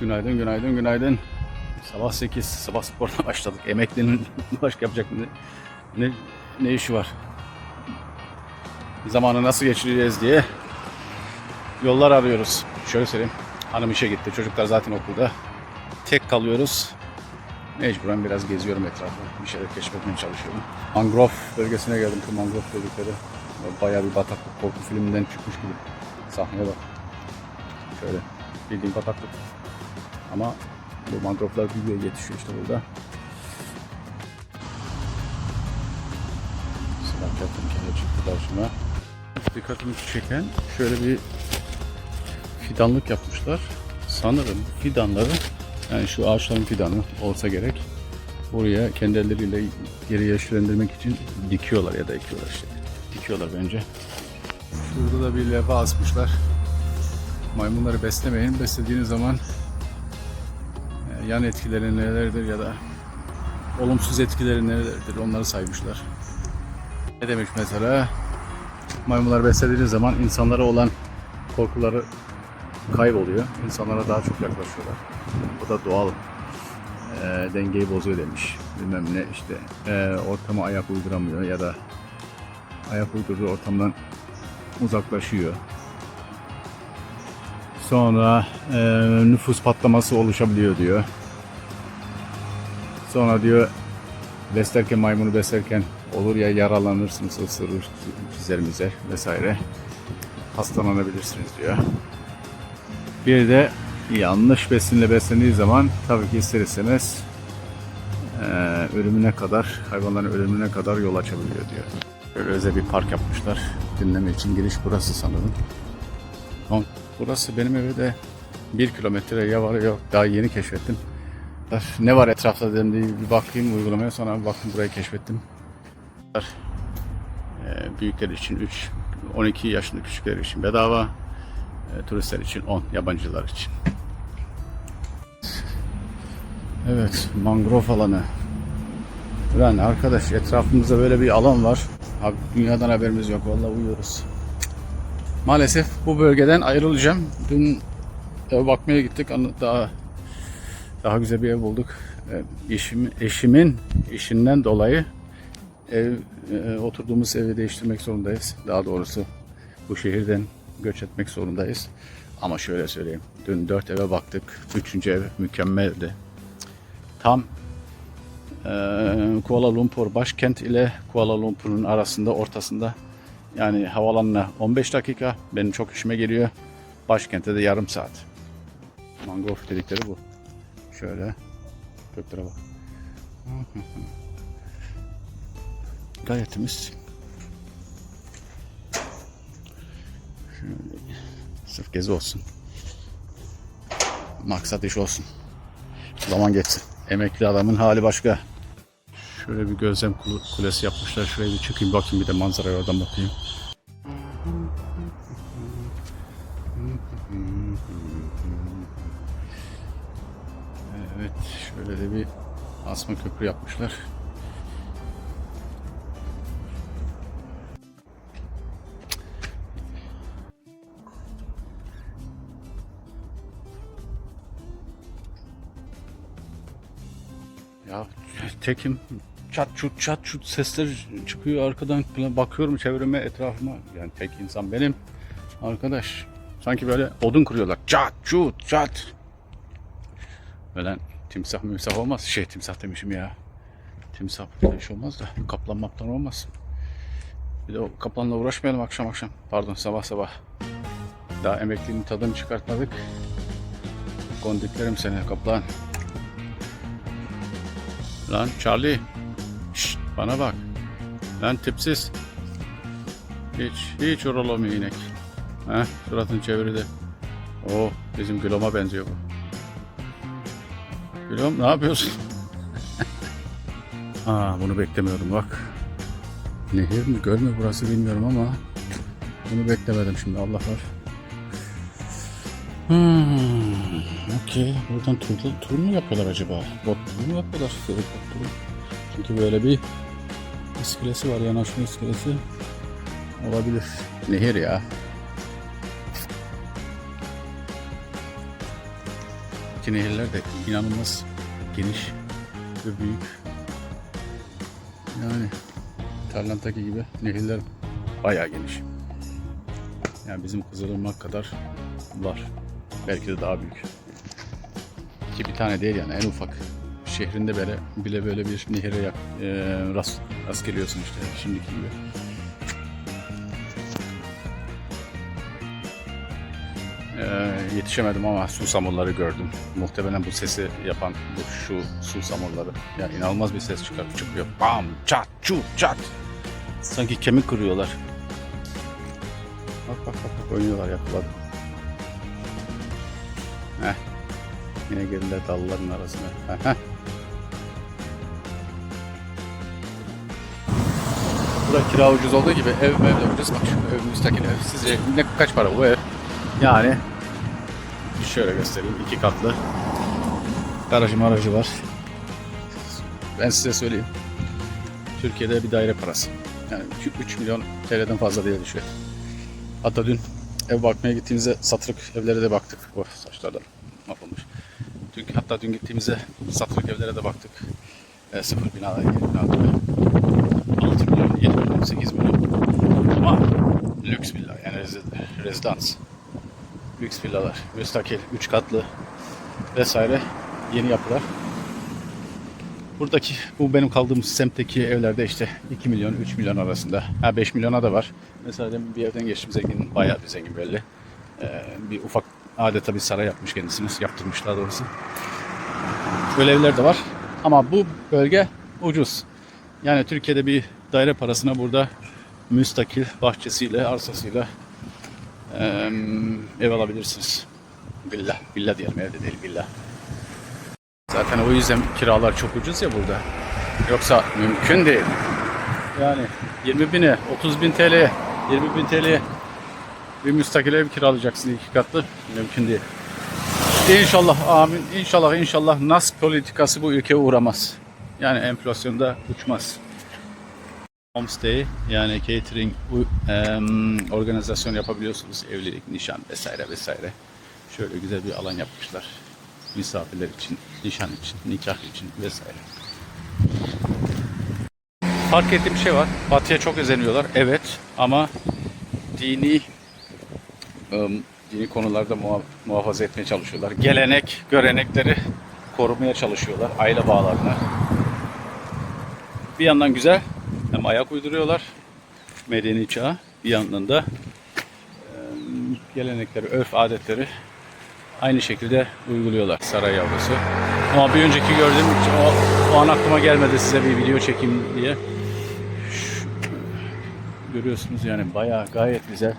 Günaydın, günaydın, günaydın. Sabah 8, sabah sporuna başladık. Emeklinin başka yapacak ne, ne, ne işi var? Zamanı nasıl geçireceğiz diye yollar arıyoruz. Şöyle söyleyeyim. Hanım işe gitti. Çocuklar zaten okulda. Tek kalıyoruz. Mecburen biraz geziyorum etrafı. Bir şeyler keşfetmeye çalışıyorum. Mangrove bölgesine geldim. Şu mangrove dedikleri. Bayağı bir bataklık korku filminden çıkmış gibi. Sahneye bak. Şöyle bildiğin bataklık. Ama bu mangrovelar büyüyor yetişiyor işte burada. Sıra kertenkele çıktı karşıma. Dikkatimi çeken şöyle bir fidanlık yapmışlar. Sanırım fidanları yani şu ağaçların fidanı olsa gerek buraya kendi elleriyle geri yeşillendirmek için dikiyorlar ya da ekiyorlar işte. Dikiyorlar bence. Şurada da bir levha asmışlar. Maymunları beslemeyin. Beslediğiniz zaman yan etkileri nelerdir ya da olumsuz etkileri nelerdir onları saymışlar. Ne demiş mesela? Maymunları beslediğiniz zaman insanlara olan korkuları kayboluyor. İnsanlara daha çok yaklaşıyorlar. Bu da doğal e, dengeyi bozuyor demiş. Bilmem ne işte e, ortama ayak uyduramıyor ya da ayak uydurduğu ortamdan uzaklaşıyor. Sonra e, nüfus patlaması oluşabiliyor diyor. Sonra diyor beslerken maymunu beslerken olur ya yaralanırsınız ısırır çizer mizer vesaire hastalanabilirsiniz diyor. Bir de yanlış besinle beslendiği zaman tabii ki ister istemez e, ölümüne kadar hayvanların ölümüne kadar yol açabiliyor diyor. Böyle özel bir park yapmışlar. Dinleme için giriş burası sanırım. Burası benim eve de bir kilometre ya var yok. Daha yeni keşfettim. Ne var etrafta dedim diye bir bakayım uygulamaya sonra baktım burayı keşfettim. Ee, Büyükler için 3, 12 yaşında küçükler için bedava. e, Turistler için 10, yabancılar için. Evet, mangrove alanı. Yani arkadaş etrafımızda böyle bir alan var. Dünyadan haberimiz yok. Vallahi uyuyoruz. Maalesef bu bölgeden ayrılacağım. Dün eve bakmaya gittik. Daha daha güzel bir ev bulduk. Ee, Eşim, eşimin işinden dolayı ev e, oturduğumuz evi değiştirmek zorundayız. Daha doğrusu bu şehirden göç etmek zorundayız. Ama şöyle söyleyeyim. Dün dört eve baktık. Üçüncü ev mükemmeldi. Tam e, Kuala Lumpur başkent ile Kuala Lumpur'un arasında ortasında yani havalanına 15 dakika benim çok işime geliyor. Başkente de yarım saat. Mangrove dedikleri bu. Şöyle köklere bak. Gayet temiz. Şöyle sırf gezi olsun. Maksat iş olsun. Zaman geçsin. Emekli adamın hali başka. Şöyle bir gözlem kule- kulesi yapmışlar. Şuraya bir çıkayım bakayım bir de manzaraya oradan bakayım. Evet şöyle de bir asma köprü yapmışlar. Ya tekim çat çut çat çut sesler çıkıyor arkadan. Bakıyorum çevreme etrafıma. Yani tek insan benim arkadaş. Sanki böyle odun kuruyorlar. Çat çut çat böyle timsah mümsah olmaz şey timsah demişim ya timsah burada iş olmaz da kaplan maplan olmaz bir de o kaplanla uğraşmayalım akşam akşam pardon sabah sabah daha emekliliğin tadını çıkartmadık gondiklerim seni kaplan Lan Charlie. Şşt, bana bak. Lan tipsiz. Hiç, hiç oralamıyor inek. Heh, suratını çevirdi. Oh, bizim Gülom'a benziyor bu. Gülom ne yapıyorsun? Aa, bunu beklemiyordum bak. Nehir mi göl mü burası bilmiyorum ama bunu beklemedim şimdi Allah var. Hmm, okey. Buradan tur, tur mu yapıyorlar acaba? Bot turu mu yapıyorlar? Turu. Çünkü böyle bir iskelesi var. Yanaşma iskelesi. Olabilir. Nehir ya. Buradaki nehirler de inanılmaz geniş ve büyük. Yani Tayland'daki gibi nehirler bayağı geniş. Yani bizim Kızılırmak kadar var. Belki de daha büyük. Ki bir tane değil yani en ufak şehrinde bile, bile böyle bir nehire yak, e, rast, rast geliyorsun işte şimdiki gibi. Ee, yetişemedim ama susamurları gördüm. Muhtemelen bu sesi yapan bu şu susamurları. Yani inanılmaz bir ses çıkar çıkıyor. Bam, çat, çut, çat. Sanki kemik kırıyorlar. Bak bak bak, bak oynuyorlar yakaladı. Heh. Yine girdiler dalların arasına. Heh. Burada kira ucuz olduğu gibi ev ev ucuz. Bak şu ev müstakil ev. Sizce ne kaç para bu ev? Yani şöyle göstereyim. iki katlı. Garajı marajı var. Ben size söyleyeyim. Türkiye'de bir daire parası. Yani 3 milyon TL'den fazla diye düşüyor. Hatta dün ev bakmaya gittiğimizde satılık evlere de baktık. Oh saçlardan mahvolmuş. Dün, hatta dün gittiğimizde satılık evlere de baktık. E, sıfır binalar, yeni binalar. 6 milyon, 7 milyon, 8 milyon. Ama lüks villa yani rezi- rezidans. Lüks villalar, müstakil, 3 katlı vesaire yeni yapılar. Buradaki bu benim kaldığım semtteki evlerde işte 2 milyon 3 milyon arasında. Ha 5 milyona da var. Mesela demin bir evden geçtim zengin, bayağı bir zengin belli. Ee, bir ufak adeta bir saray yapmış kendisini, yaptırmışlar doğrusu. Böyle evler de var. Ama bu bölge ucuz. Yani Türkiye'de bir daire parasına burada müstakil bahçesiyle, arsasıyla ev alabilirsiniz. Villa, villa diyelim evde değil villa. Zaten o yüzden kiralar çok ucuz ya burada. Yoksa mümkün değil. Yani 20 bine, 30 bin TL'ye, 20 bin TL'ye bir müstakil ev kiralayacaksın iki katlı. Mümkün değil. İnşallah amin. İnşallah inşallah nas politikası bu ülkeye uğramaz. Yani enflasyonda uçmaz. Homestay yani catering u- em, organizasyon yapabiliyorsunuz. Evlilik, nişan vesaire vesaire. Şöyle güzel bir alan yapmışlar. Misafirler için, nişan için, nikah için vesaire. Fark ettiğim şey var. Batıya çok özeniyorlar. Evet ama dini ım, dini konularda muha- muhafaza etmeye çalışıyorlar. Gelenek, görenekleri korumaya çalışıyorlar. Aile bağlarını. Bir yandan güzel hem ayak uyduruyorlar medeni çağa. Bir yandan da gelenekleri, örf adetleri aynı şekilde uyguluyorlar saray yavrusu. Ama bir önceki gördüğüm o, o an aklıma gelmedi size bir video çekeyim diye. Görüyorsunuz yani bayağı gayet güzel.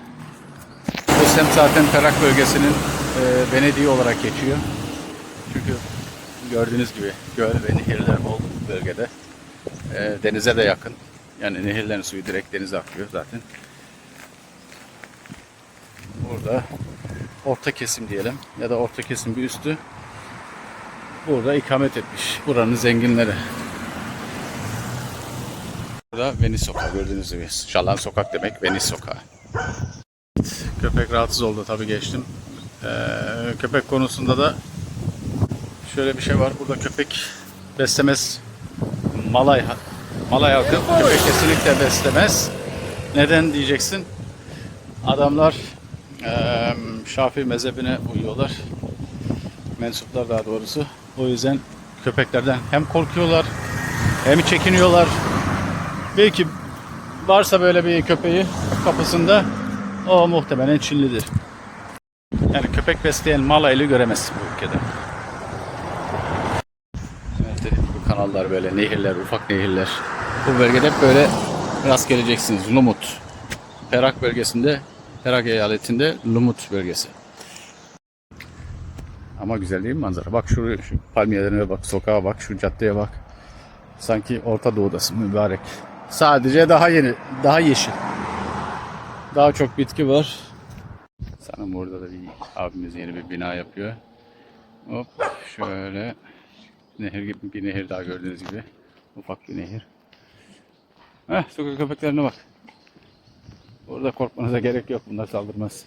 Bu semt zaten Perak bölgesinin e, Venedik'i olarak geçiyor. Çünkü gördüğünüz gibi göl ve nehirler bol bölgede. E, denize de yakın. Yani nehirlerin suyu direkt denize akıyor zaten. Burada orta kesim diyelim ya da orta kesim bir üstü burada ikamet etmiş. Buranın zenginleri. Burada Venice Sokağı gördüğünüz gibi. Şalan Sokak demek Venice Sokağı. Köpek rahatsız oldu tabii geçtim. Ee, köpek konusunda da şöyle bir şey var. Burada köpek beslemez. Malay Malay halkı köpek kesinlikle beslemez. Neden diyeceksin? Adamlar eee Şafii mezhebine uyuyorlar. Mensuplar daha doğrusu. O yüzden köpeklerden hem korkuyorlar hem çekiniyorlar. Belki varsa böyle bir köpeği kapısında o muhtemelen Çinlidir. Yani köpek besleyen Malaylı göremezsin bu ülkede. Evet dediğim gibi kanallar böyle nehirler, ufak nehirler. Bu bölgede hep böyle rast geleceksiniz. Lumut. Perak bölgesinde, Perak eyaletinde Lumut bölgesi. Ama güzel değil mi manzara? Bak şu, şu palmiyelerine bak, sokağa bak, şu caddeye bak. Sanki Orta Doğu'dasın mübarek. Sadece daha yeni, daha yeşil. Daha çok bitki var. Sanırım burada da bir abimiz yeni bir bina yapıyor. Hop şöyle nehir gibi bir nehir daha gördüğünüz gibi. Ufak bir nehir. Heh sokak köpeklerine bak. Burada korkmanıza gerek yok. Bunlar saldırmaz.